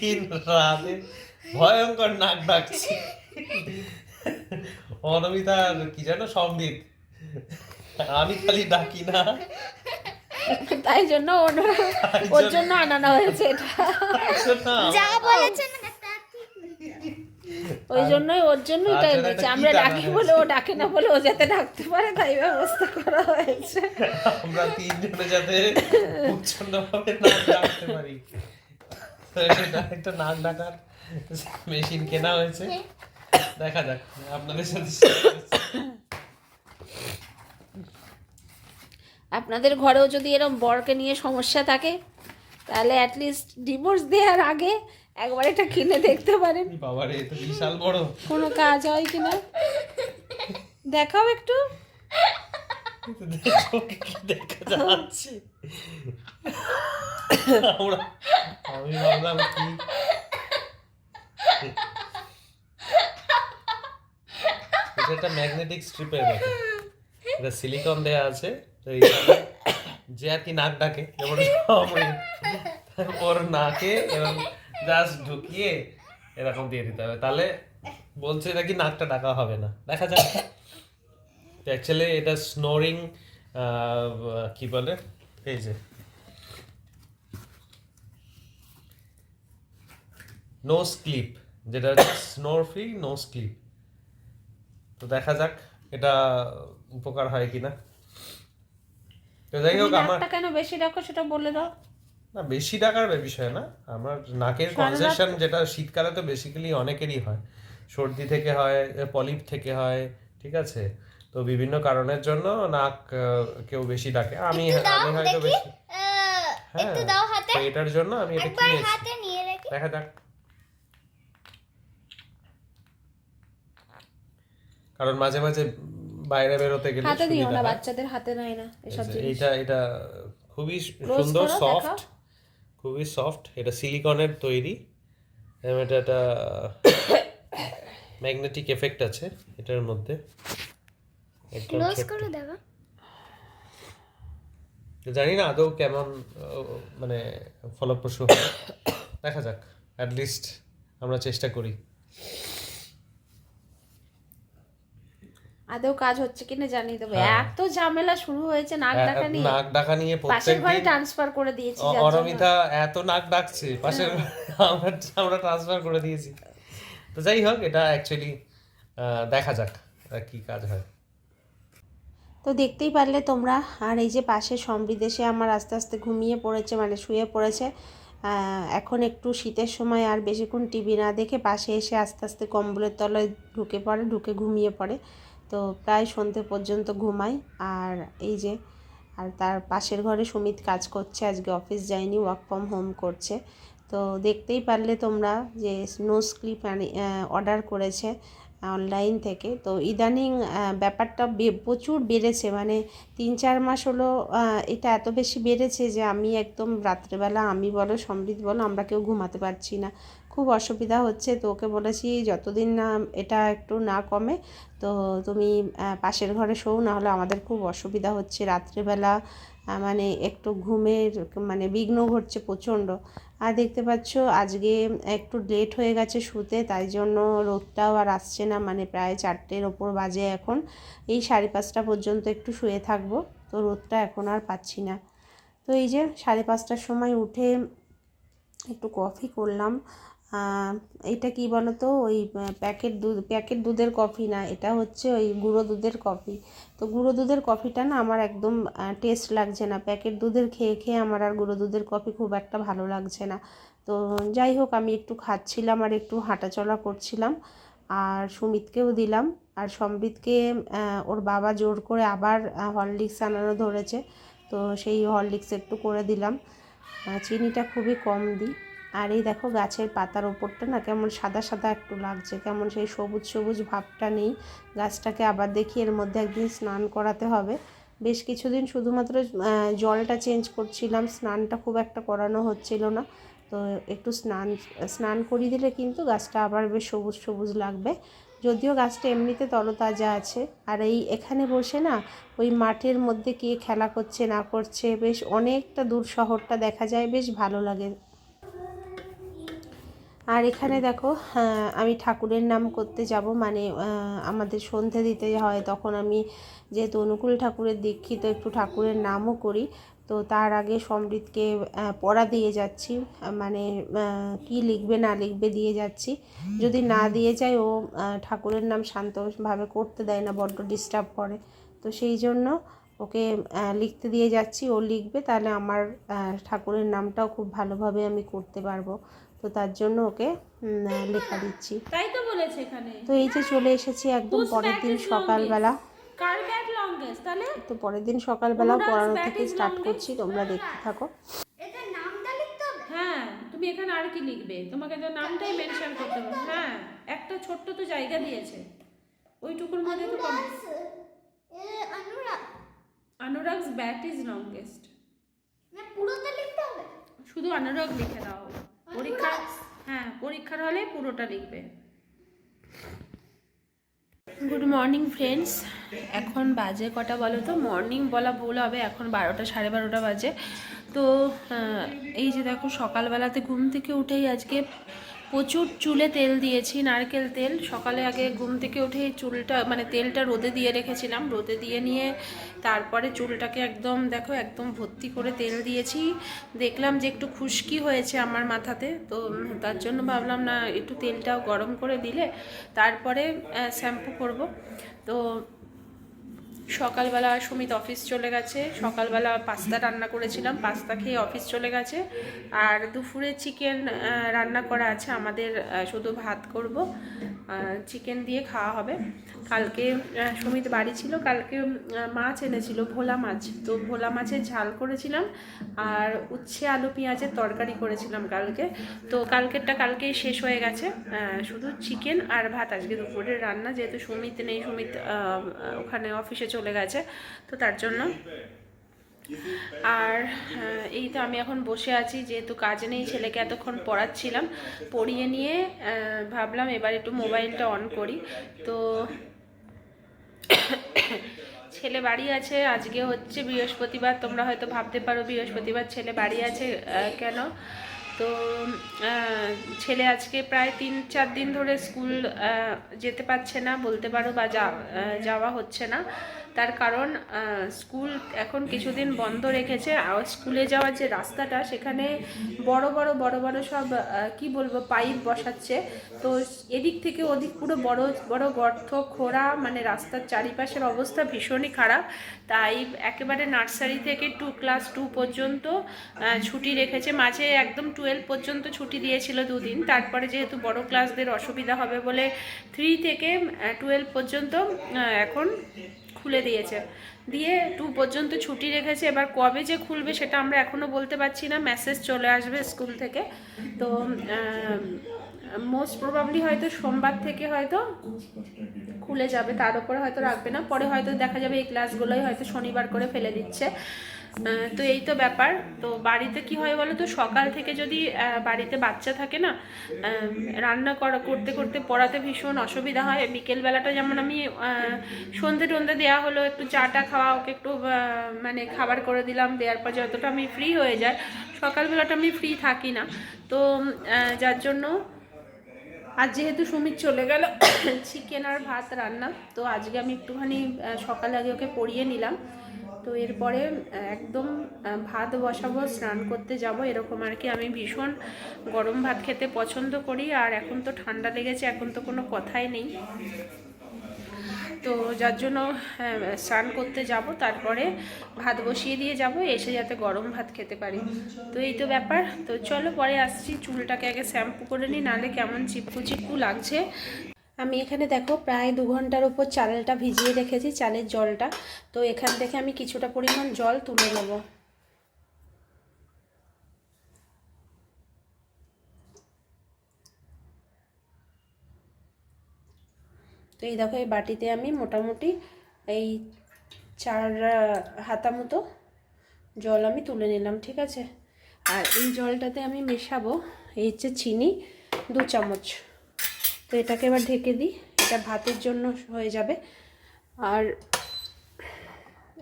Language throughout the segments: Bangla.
দিন রাতে ভয়ঙ্কর নাক ডাকছে। অনমিতা কি জানো সম্বিত আমি খালি ডাকি না। তাই জন্য ওর ওর জন্য আনানো হয়েছে এটা। যা বলেছেন ওই জন্যই ওর জন্য এটা এনেছে আমরা ডাকি বলে ও ডাকে না বলে ও যাতে ডাকতে পারে তাই ব্যবস্থা করা হয়েছে। আমরা তিনজনে যাতে নাক ডাকতে পারি। তো একটা নাক ডাকার মেশিন কেনা হয়েছে। দেখা যাক আপনাদের সাথে আপনাদের ঘরেও যদি এরকম বরকে নিয়ে সমস্যা থাকে তাহলে অ্যাটলিস্ট ডিভোর্স দেওয়ার আগে একবার এটা কিনে দেখতে পারেন। বাবারে তো বিশাল বড়। কোনো কাজ হয় কিনা? দেখাও একটু। আমি ভাবলাম কি এটা ম্যাগনেটিক স্ট্রিপের মতো। এটা সিলিকন দেয়া আছে যে আর কি নাক ডাকে ওর নাকে এবং জাস্ট ঢুকিয়ে এরকম দিয়ে দিতে হবে। তাহলে বলছে নাকি নাকটা ডাকা হবে না। দেখা যাক। অ্যাকচুয়ালি এটা স্নোরিং কি বলে? এই যে। নো স্লিপ যেটা হচ্ছে স্নোর ফ্রি নো স্লিপ তো দেখা যাক এটা উপকার হয় কিনা তো যাই হোক আমার কেন বেশি রাখো সেটা বলে দাও। না বেশি টাকার বিষয় না। আমার নাকের কনজেশন যেটা শীতকালে তো বেসিক্যালি অনেকেরই হয়। সর্দি থেকে হয় পলিপ থেকে হয় ঠিক আছে? তো বিভিন্ন কারণের জন্য নাক কেউ বেশি ডাকে। আমি আমি হয়তো বেশি হ্যাঁ তো এটার জন্য আমি এটা কিনেছি। হাতে দেখা। যাক। কারণ মাঝে মাঝে বাইরে বেরোতে গেলে হাতে দিও না হয়। বাচ্চাদের হাতে নেয় না এসব জিনিস। এইটা এটা খুবই সুন্দর সফট খুবই সফট। এটা সিলিকনের তৈরি। এবং এটা একটা ম্যাগনেটিক এফেক্ট আছে এটার মধ্যে। ক্লোজ করে দেবো জানি না আদৌ কেমন মানে ফলপ্রসূ দেখা যাক অ্যাট লিস্ট আমরা চেষ্টা করি। আদৌ কাজ হচ্ছে কিনা জানিয়ে দেবো। হ্যাঁ। এত ঝামেলা শুরু হয়েছে নাক ডাকা নিয়ে। নাক ডাকা নিয়ে পাশের প্রত্যেক ঘরে ট্রান্সফার করে দিয়েছি অরমিতা এত নাক ডাকছে পাশের আমরা আমরা ট্রান্সফার করে দিয়েছি। তো যাই হোক এটা অ্যাকচুয়ালি দেখা যাক কি কাজ হয়। তো দেখতেই পারলে তোমরা। আর এই যে পাশে সমৃদেশে আমার আস্তে আস্তে ঘুমিয়ে পড়েছে মানে শুয়ে পড়েছে। এখন একটু শীতের সময় আর বেশিক্ষণ টিভি না দেখে পাশে এসে আস্তে আস্তে কম্বলের তলায় ঢুকে পড়ে, ঢুকে ঘুমিয়ে পড়ে। তো প্রায় সন্ধে পর্যন্ত ঘুমাই। আর এই যে, আর তার পাশের ঘরে সুমিত কাজ করছে, আজকে অফিস যায়নি ওয়ার্ক ফ্রম হোম করছে। তো দেখতেই পারলে তোমরা যে স্নো স্লিপ অর্ডার করেছে। অনলাইন থেকে। তো ইদানিং ব্যাপারটা প্রচুর বেড়েছে। মানে তিন চার মাস হলো এটা এত বেশি বেড়েছে যে আমি একদম রাত্রেবেলা আমি বলো সমৃদ্ধ বলো, আমরা কেউ ঘুমাতে পারছি না। খুব অসুবিধা হচ্ছে। তো ওকে বলেছি, যতদিন না এটা একটু না কমে, তো তুমি পাশের ঘরে শোও, না হলে আমাদের খুব অসুবিধা হচ্ছে। রাত্রেবেলা মানে একটু ঘুমের মানে বিঘ্ন ঘটছে প্রচণ্ড। আর দেখতে পাচ্ছ, আজকে একটু লেট হয়ে গেছে শুতে, তাই জন্য রোদটাও আর আসছে না মানে প্রায় চারটের ওপর বাজে এখন। এই সাড়ে পাঁচটা পর্যন্ত একটু শুয়ে থাকব, তো রোদটা এখন আর পাচ্ছি না। তো এই যে সাড়ে পাঁচটার সময় উঠে একটু কফি করলাম এটা কি বলো তো ওই প্যাকেট দুধ প্যাকেট দুধের কফি না এটা হচ্ছে ওই গুঁড়ো দুধের কফি তো গুঁড়ো দুধের কফিটা না আমার একদম টেস্ট লাগছে না। প্যাকেট দুধের খেয়ে খেয়ে আমার আর গুঁড়ো দুধের কফি খুব একটা ভালো লাগছে না। তো যাই হোক আমি একটু খাচ্ছিলাম আর একটু হাঁটাচলা করছিলাম। আর সুমিতকেও দিলাম। আর আহ, ওর বাবা জোর করে আবার হরলিক্স আনানো ধরেছে। তো সেই হরলিক্স একটু করে দিলাম। চিনিটা খুবই কম দিই। আর এই দেখো গাছের পাতার ওপরটা না কেমন সাদা সাদা একটু লাগছে, কেমন সেই সবুজ সবুজ ভাবটা নেই। গাছটাকে আবার দেখি এর মধ্যে একদিন স্নান করাতে হবে। বেশ কিছুদিন শুধুমাত্র জলটা চেঞ্জ করছিলাম, স্নানটা খুব একটা করানো হচ্ছিল না। তো একটু স্নান স্নান করিয়ে দিলে কিন্তু গাছটা আবার বেশ সবুজ সবুজ লাগবে। যদিও গাছটা এমনিতে তরতাজা আছে। আর এই এখানে বসে না ওই মাঠের মধ্যে কে খেলা করছে না করছে, বেশ অনেকটা দূর শহরটা দেখা যায়, বেশ ভালো লাগে। আর এখানে দেখো আমি ঠাকুরের নাম করতে যাব মানে আমাদের সন্ধে দিতে হয়, তখন আমি যেহেতু অনুকূল ঠাকুরের দীক্ষিত, একটু ঠাকুরের নামও করি, তো তার আগে সমৃদ্ধকে পড়া দিয়ে যাচ্ছি মানে কি লিখবে না লিখবে দিয়ে যাচ্ছি। যদি না দিয়ে যায়, ও ঠাকুরের নাম শান্তভাবে করতে দেয় না, বড্ড ডিস্টার্ব করে। তো সেই জন্য ওকে লিখতে দিয়ে যাচ্ছি, ও লিখবে, তাহলে আমার ঠাকুরের নামটাও খুব ভালোভাবে আমি করতে পারব। তো তার জন্য ওকে লেখা দিচ্ছি। তাই তো বলেছে এখানে। তো এই যে চলে এসেছি একদম পরের দিন সকালবেলা। তো পরের দিন সকালবেলা পড়ানো থেকে স্টার্ট করছি তোমরা দেখতে থাকো। লিখতে হবে হ্যাঁ তুমি এখানে আর কি লিখবে? তোমাকে তো নামটাই মেনশন করতে হবে। হ্যাঁ একটা ছোট্ট তো জায়গা দিয়েছে। ওইটুকুর মধ্যে তো কম- Anurag Anurag Anurag's bat is longest পুরোটা লিখতে হবে? শুধু অনুরাগ লিখে দাও। পরীক্ষা হ্যাঁ পরীক্ষার হলে পুরোটা লিখবে। গুড মর্নিং ফ্রেন্ডস এখন বাজে কটা বলো তো? মর্নিং বলা ভুল হবে, এখন বারোটা, সাড়ে বারোটা বাজে। তো এই যে দেখো, সকালবেলাতে ঘুম থেকে উঠেই আজকে প্রচুর চুলে তেল দিয়েছি, নারকেল তেল। সকালে আগে ঘুম থেকে উঠে চুলটা মানে তেলটা রোদে দিয়ে রেখেছিলাম। রোদে দিয়ে নিয়ে তারপরে চুলটাকে একদম, দেখো, একদম ভর্তি করে তেল দিয়েছি। দেখলাম যে একটু খুশকি হয়েছে আমার মাথাতে, তো তার জন্য ভাবলাম, না, একটু তেলটাও গরম করে দিলে তারপরে শ্যাম্পু করব। তো সকালবেলা সুমিত অফিস চলে গেছে। সকালবেলা পাস্তা রান্না করেছিলাম, পাস্তা খেয়ে অফিস চলে গেছে। আর দুপুরে চিকেন রান্না করা আছে, আমাদের শুধু ভাত করব। চিকেন দিয়ে খাওয়া হবে। কালকে সুমিত বাড়ি ছিল, কালকে মাছ এনেছিল, ভোলা মাছ। তো ভোলা মাছের ঝাল করেছিলাম, আর উচ্ছে, আলু, পেঁয়াজের তরকারি করেছিলাম কালকে। তো কালকেরটা কালকেই শেষ হয়ে গেছে। শুধু চিকেন আর ভাত আজকে দুপুরের রান্না। যেহেতু সুমিত নেই, সুমিত ওখানে অফিসে চলে গেছে, তো তার জন্য। আর এই তো আমি এখন বসে আছি, যেহেতু কাজ নেই, ছেলেকে এতক্ষণ পড়াচ্ছিলাম, পড়িয়ে নিয়ে ভাবলাম এবার একটু মোবাইলটা অন করি। তো ছেলে বাড়ি আছে, আজকে হচ্ছে বৃহস্পতিবার, তোমরা হয়তো ভাবতে পারো বৃহস্পতিবার ছেলে বাড়ি আছে কেন? তো ছেলে আজকে প্রায় তিন, চার দিন ধরে স্কুল যেতে পারছে না, বলতে পারো বা যাওয়া হচ্ছে না। তার কারণ স্কুল এখন কিছুদিন বন্ধ রেখেছে। আর স্কুলে যাওয়ার যে রাস্তাটা, সেখানে বড় বড় বড় বড় সব কি বলব, পাইপ বসাচ্ছে। তো এদিক থেকে ওদিক পুরো বড় বড় গর্ত, খোঁড়া মানে রাস্তার চারিপাশের অবস্থা ভীষণই খারাপ। তাই একেবারে নার্সারি থেকে টু ক্লাস টু পর্যন্ত ছুটি রেখেছে। মাঝে একদম টুয়েলভ পর্যন্ত ছুটি দিয়েছিল দুদিন। তারপরে যেহেতু বড় ক্লাসদের অসুবিধা হবে বলে থ্রি থেকে টুয়েলভ পর্যন্ত এখন খুলে দিয়েছে। দিয়ে টু পর্যন্ত ছুটি রেখেছে। এবার কবে যে খুলবে সেটা আমরা এখনও বলতে পারছি না। মেসেজ চলে আসবে স্কুল থেকে। তো মোস্ট প্রবাবলি হয়তো সোমবার থেকে হয়তো খুলে যাবে। তার উপরে হয়তো রাখবে না। পরে হয়তো দেখা যাবে এই ক্লাসগুলোই হয়তো শনিবার করে ফেলে দিচ্ছে। তো এই তো ব্যাপার। তো বাড়িতে কি হয় বলো তো, সকাল থেকে যদি বাড়িতে বাচ্চা থাকে না রান্না করা, করতে করতে পড়াতে ভীষণ অসুবিধা হয়। বিকেলবেলাটা যেমন আমি সন্ধে টন্ধে দেওয়া হলো, একটু চাটা খাওয়া, ওকে একটু মানে খাবার করে দিলাম, দেওয়ার পর যতটা আমি ফ্রি হয়ে যায় সকালবেলাটা আমি ফ্রি থাকি না। তো যার জন্য আর যেহেতু সুমিত চলে গেল চিকেন আর ভাত রান্না, তো আজকে আমি একটুখানি সকালে আগে ওকে পড়িয়ে নিলাম। তো এরপরে একদম ভাত বসাবো স্নান করতে যাব এরকম আর কি। আমি ভীষণ গরম ভাত খেতে পছন্দ করি আর এখন তো ঠান্ডা লেগেছে এখন তো কোনো কথাই নেই। তো যার জন্য হ্যাঁ, স্নান করতে যাব তারপরে ভাত বসিয়ে দিয়ে যাব এসে যাতে গরম ভাত খেতে পারি। তো এই তো ব্যাপার। তো চলো পরে আসছি চুলটাকে আগে শ্যাম্পু করে নিই নাহলে কেমন চিপকু চিপকু লাগছে। আমি এখানে দেখো প্রায় দু ঘণ্টার উপর চালটা ভিজিয়ে রেখেছি, চালের জলটা। তো এখান থেকে আমি কিছুটা পরিমাণ জল তুলে নেব। তো এই দেখো, এই বাটিতে আমি মোটামুটি এই চার হাতা মতো জল আমি তুলে নিলাম, ঠিক আছে? আর এই জলটাতে আমি মেশাবো, এই হচ্ছে চিনি, দু চামচ। তো এটাকে এবার ঢেকে দিই। এটা ভাতের জন্য হয়ে যাবে। আর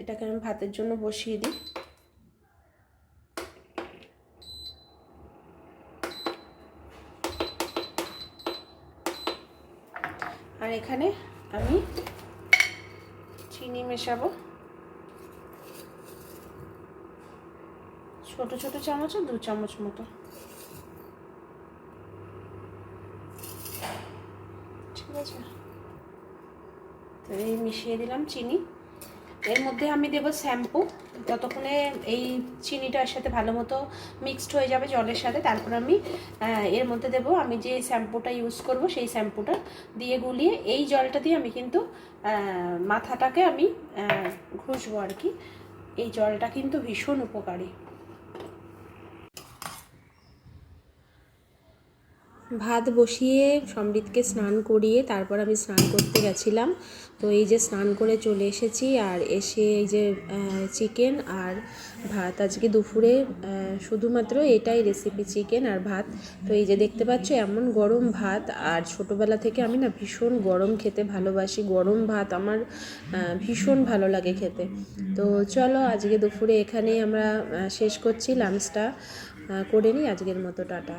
এটাকে আমি ভাতের জন্য বসিয়ে দিই। আর এখানে আমি চিনি মেশাবো। ছোট ছোট চামচ দু চামচ মতো। ঠিক আছে। তো এই মিশিয়ে দিলাম চিনি। এর মধ্যে আমি দেবো শ্যাম্পু। ততক্ষণে এই চিনিটার সাথে ভালো মতো মিক্সড হয়ে যাবে জলের সাথে, তারপর আমি এর মধ্যে দেবো আমি যে শ্যাম্পুটা ইউজ করব সেই শ্যাম্পুটা দিয়ে গুলিয়ে এই জলটা দিয়ে আমি কিন্তু মাথাটাকে আমি ঘষবো আর কি। এই জলটা কিন্তু ভীষণ উপকারী। ভাত বসিয়ে সমৃদ্ধকে স্নান করিয়ে তারপর আমি স্নান করতে গেছিলাম। তো এই যে স্নান করে চলে এসেছি আর এসে এই যে চিকেন আর ভাত। আজকে দুপুরে শুধুমাত্র এটাই রেসিপি চিকেন আর ভাত। তো এই যে দেখতে পাচ্ছ, এমন গরম ভাত। আর ছোটোবেলা থেকে আমি না ভীষণ গরম খেতে ভালোবাসি। গরম ভাত আমার ভীষণ ভালো লাগে খেতে। তো চলো আজকে দুপুরে এখানেই আমরা শেষ করছি। লাঞ্চটা করে নিই। আজকের মতো টাটা।